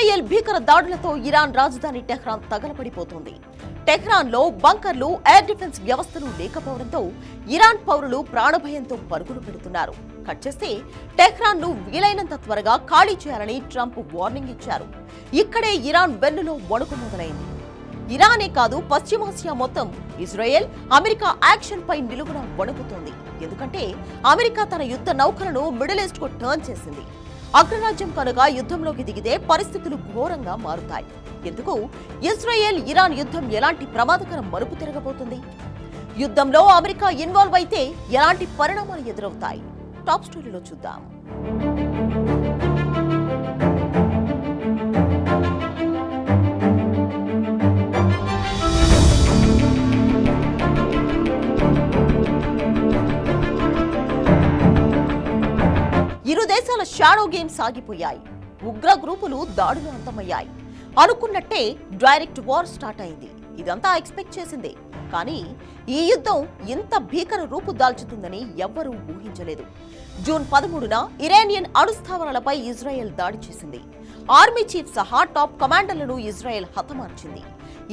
ఇస్రాయెల్ భీకర దాడులతో ఇరాన్ రాజధాని టెహ్రాన్ తగలపడిపోతుంది టెహ్రాన్లో బంకర్లు ఎయిర్ డిఫెన్స్ వ్యవస్థలు లేకపోవడంతో ఇరాన్ పౌరులు ప్రాణభయంతో పరుగులు పెడుతున్నారు. కట్ చేస్తే టెహ్రాన్ను వీలైనంత త్వరగా ఖాళీ చేయాలని ట్రంప్ వార్నింగ్ ఇచ్చారు. ఇక్కడే ఇరాన్ వెన్నులో వణుకు మొదలైంది. ఇరానే కాదు పశ్చిమాసియా మొత్తం ఇజ్రాయెల్ అమెరికా యాక్షన్ పై నిలుగున వణుకుతోంది. ఎందుకంటే అమెరికా తన యుద్ధ నౌకలను మిడిల్ ఈస్ట్కు టర్న్ చేసింది. అగ్రరాజ్యం కనుక యుద్ధంలోకి దిగితే పరిస్థితులు ఘోరంగా మారుతాయి. ఎందుకు? ఇజ్రాయెల్ ఇరాన్ యుద్ధం ఎలాంటి ప్రమాదకర మరుపు తిరగబోతుంది? యుద్ధంలో అమెరికా ఇన్వాల్వ్ అయితే ఎలాంటి పరిణామాలు ఎదురవుతాయి? టాప్ స్టోరీలో చూద్దాం. దేశాల షాడో గేమ్స్ సాగిపోయాయి ఉగ్ర గ్రూపులు దాడులు అంతమయ్యాయి. అనుకున్నట్టే డైరెక్ట్ వార్ స్టార్ట్ అయింది. ఇదంతా ఎక్స్పెక్ట్ చేసిందే. కానీ ఈ యుద్ధం ఇంత భీకర రూపు దాల్చుతుందని ఎవ్వరూ ఊహించలేదు. జూన్ పదమూడున ఇరానియన్ అణుస్థావరాలపై ఇజ్రాయెల్ దాడి చేసింది. ఆర్మీ చీఫ్ సహా టాప్ కమాండర్లను ఇజ్రాయెల్ హతమార్చింది.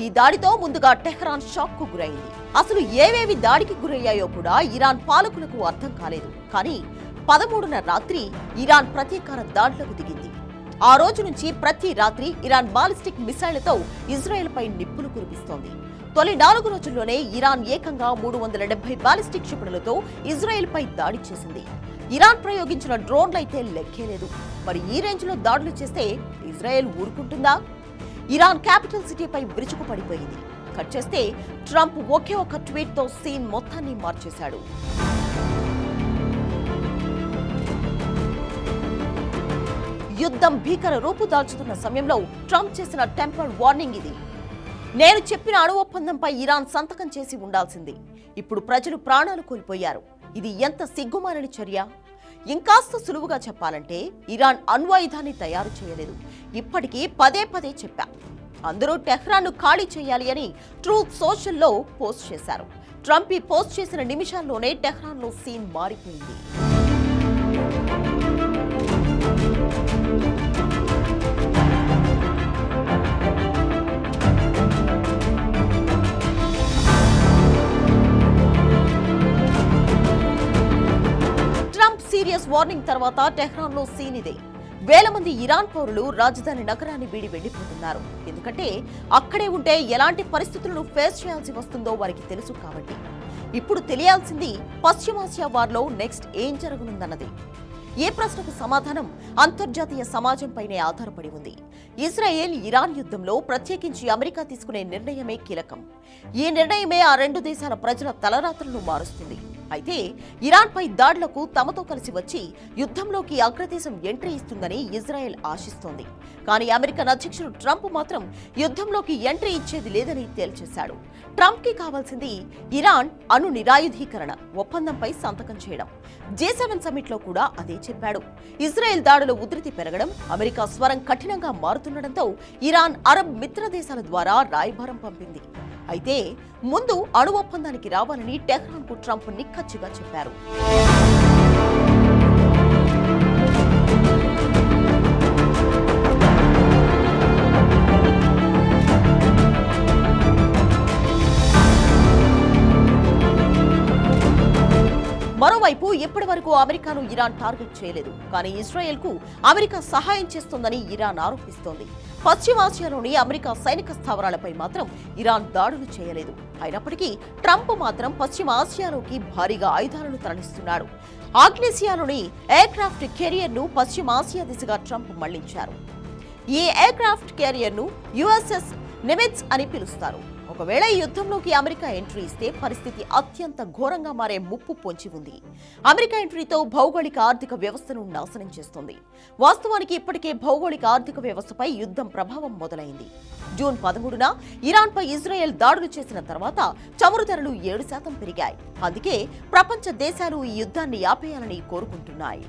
ఈ దాడితో ముందుగా టెహ్రాన్ షాక్కు గురైంది. అసలు ఏవేవి దాడికి గురయ్యాయో కూడా ఇరాన్ పాలకులకు అర్థం కాలేదు. కానీ పదమూడున రాత్రి ఇరాన్ ప్రతీకార దాడులకు దిగింది. ఆ రోజు నుంచి ప్రతి రాత్రి ఇరాన్ బాలిస్టిక్ మిసైళ్ళతో ఇజ్రాయెల్పై నిప్పులు కురిపిస్తోంది. తొలి నాలుగు రోజుల్లోనే ఇరాన్ ఏకంగా మూడు వందల డెబ్బై బాలిస్టిక్ క్షిపణులతో ఇజ్రాయెల్పై దాడి చేసింది. ఇరాన్ ప్రయోగించిన డ్రోన్లైతే లెక్కేలేదు మరి ఈ రేంజ్లో దాడులు చేస్తే ఇజ్రాయెల్ ఊరుకుంటుందా? ఇరాన్ క్యాపిటల్ సిటీపై విరుచుకు పడిపోయింది. కట్ చేస్తే ట్రంప్ ఒకే ఒక ట్వీట్తో సీన్ మొత్తాన్ని మార్చేశాడు. యుద్ధం భీకర రూపు దాల్చుతున్న సమయంలో ట్రంప్ చేసిన టెంపర్ వార్నింగ్ ఇది. నేను చెప్పిన అణు ఒప్పందంపై ఇరాన్ సంతకం చేసి ఉండాల్సింది. ఇప్పుడు ప్రజలు ప్రాణాలు కోల్పోయారు. ఇది ఎంత సిగ్గుమాలని చర్య? ఇంకాస్త సులువుగా చెప్పాలంటే ఇరాన్ అణ్వాయుధాన్ని తయారు చేయలేదు. ఇప్పటికీ పదే పదే చెప్పా. అందరూ టెహ్రాన్ను ఖాళీ చేయాలి అని ట్రూత్ సోషల్లో పోస్ట్ చేశారు. ట్రంప్ ఈ పోస్ట్ చేసిన నిమిషాల్లోనే టెహ్రాన్లో సీన్ మారిపోయింది. సీరియస్ వార్నింగ్ తర్వాత టెహ్రాన్లో సీన్ ఇదే. వేల మంది ఇరాన్ పౌరులు రాజధాని నగరాన్ని వీడి వెళ్ళిపోతున్నారు ఎందుకంటే అక్కడే ఉంటే ఎలాంటి పరిస్థితులను ఫేస్ చేయాల్సి వస్తుందో వారికి తెలుసు కాబట్టి. ఇప్పుడు తెలియాల్సింది పశ్చిమాసియా వార్లో నెక్స్ట్ ఏం జరగనుందన్నది. ఏ ప్రశ్నకు సమాధానం అంతర్జాతీయ సమాజంపైనే ఆధారపడి ఉంది. ఇజ్రాయెల్ ఇరాన్ యుద్ధంలో ప్రత్యేకించి అమెరికా తీసుకునే నిర్ణయమే కీలకం. ఈ నిర్ణయమే ఆ రెండు దేశాల ప్రజల తలరాత్రలను మారుస్తుంది. అయితే ఇరాన్పై దాడులకు తమతో కలిసి వచ్చి యుద్ధంలోకి అగ్రదేశం ఎంట్రీ ఇస్తుందని ఇజ్రాయెల్ ఆశిస్తోంది. కానీ అమెరికన్ అధ్యక్షుడు ట్రంప్ మాత్రం యుద్ధంలోకి ఎంట్రీ ఇచ్చేది లేదని తేల్చేశాడు. ట్రంప్కి కావాల్సింది ఇరాన్ అణు నిరాయుధీకరణ ఒప్పందంపై సంతకం చేయడం. జే సెవెన్ సమిట్ కూడా అదే చెప్పాడు. ఇజ్రాయెల్ దాడుల ఉధృతి పెరగడం అమెరికా స్వరం కఠినంగా మారుతుండటంతో ఇరాన్ అరబ్ మిత్ర దేశాల ద్వారా రాయబారం పంపింది. అయితే ముందు అణు ఒప్పందానికి రావాలని టెహ్రాన్కు ట్రంప్ నిక్కచ్చిగా చెప్పారు. మరోవైపు ఇప్పటి వరకు అమెరికాను ఇరాన్ టార్గెట్ చేయలేదు. కానీ ఇజ్రాయెల్కు అమెరికా సహాయం చేస్తోందని ఇరాన్ ఆరోపిస్తోంది. పశ్చిమాసియాలోని అమెరికా సైనిక స్థావరాలపై మాత్రం ఇరాన్ దాడులు చేయలేదు. అయినప్పటికీ ట్రంప్ మాత్రం పశ్చిమ ఆసియాలోకి భారీగా ఆయుధాలను తరలిస్తున్నాడు. ఆగ్నేసియాలోని ఎయిర్క్రాఫ్ట్ కెరియర్ను పశ్చిమ ఆసియా దిశగా ట్రంప్ మళ్ళించారు. ఈ ఎయిర్క్రాఫ్ట్ కెరియర్ను ను యుఎస్ఎస్ నిమిట్స్ అని పిలుస్తారు. ఒకవేళ ఈ యుద్ధంలోకి అమెరికా ఎంట్రీ ఇస్తే పరిస్థితి అత్యంత ఘోరంగా మారే ముప్పు పొంచి ఉంది. అమెరికా ఎంట్రీతో భౌగోళిక ఆర్థిక వ్యవస్థను నాశనం చేస్తుంది. వాస్తవానికి ఇప్పటికే భౌగోళిక ఆర్థిక వ్యవస్థపై యుద్ధం ప్రభావం మొదలైంది. జూన్ పదమూడున ఇరాన్పై ఇజ్రాయెల్ దాడులు చేసిన తర్వాత చమురు ధరలు ఏడు శాతం పెరిగాయి. అందుకే ప్రపంచ దేశాలు ఈ యుద్ధాన్ని ఆపేయాలని కోరుకుంటున్నాయి.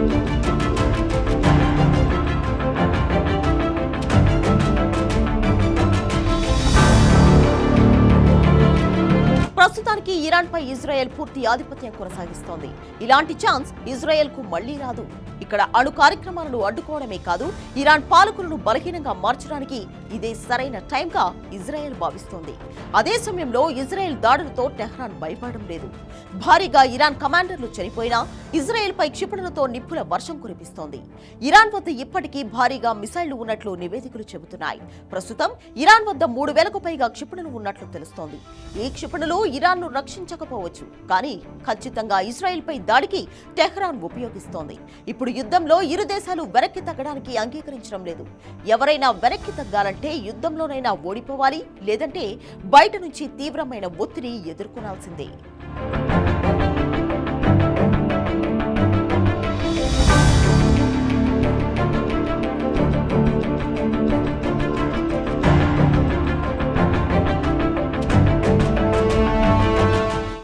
thank you పై ఇజ్రాయెల్ పూర్తి ఆధిపత్యం కొనసాగిస్తోంది. ఇలాంటి ఛాన్స్ ఇజ్రాయెల్కు మళ్ళీ రాదు. ఇక్కడ అణు కార్యక్రమాలను అడ్డుకోవడమే కాదు ఇరాన్ పాలకులను బలహీనంగా మార్చడానికి ఇదే సరైన టైంగా ఇజ్రాయెల్ భావిస్తోంది. అదే సమయంలో ఇజ్రాయెల్ దాడులతో టెహ్రాన్ భయపడడం లేదు. భారీగా ఇరాన్ కమాండర్లు చనిపోయినా ఇజ్రాయెల్ పై క్షిపణులతో నిప్పుల వర్షం కురిపిస్తోంది. ఇరాన్ వద్ద ఇప్పటికీ భారీగా మిసైళ్ళు ఉన్నట్లు నివేదికలు చెబుతున్నాయి. ప్రస్తుతం ఇరాన్ వద్ద మూడు వేలకు పైగా క్షిపణులు ఉన్నట్లు తెలుస్తోంది. ఈ క్షిపణులు ఇరాన్ను రక్షించకపోవచ్చు కానీ ఖచ్చితంగా ఇజ్రాయెల్ పై దాడికి టెహ్రాన్ ఉపయోగిస్తోంది. ఇప్పుడు యుద్ధంలో ఇరు దేశాలు వెనక్కి తగ్గడానికి అంగీకరించడం లేదు. ఎవరైనా వెనక్కి తగ్గాలంటే యుద్ధంలోనైనా ఓడిపోవాలి లేదంటే బయట నుంచి తీవ్రమైన ఒత్తిడి ఎదుర్కొనాల్సిందే.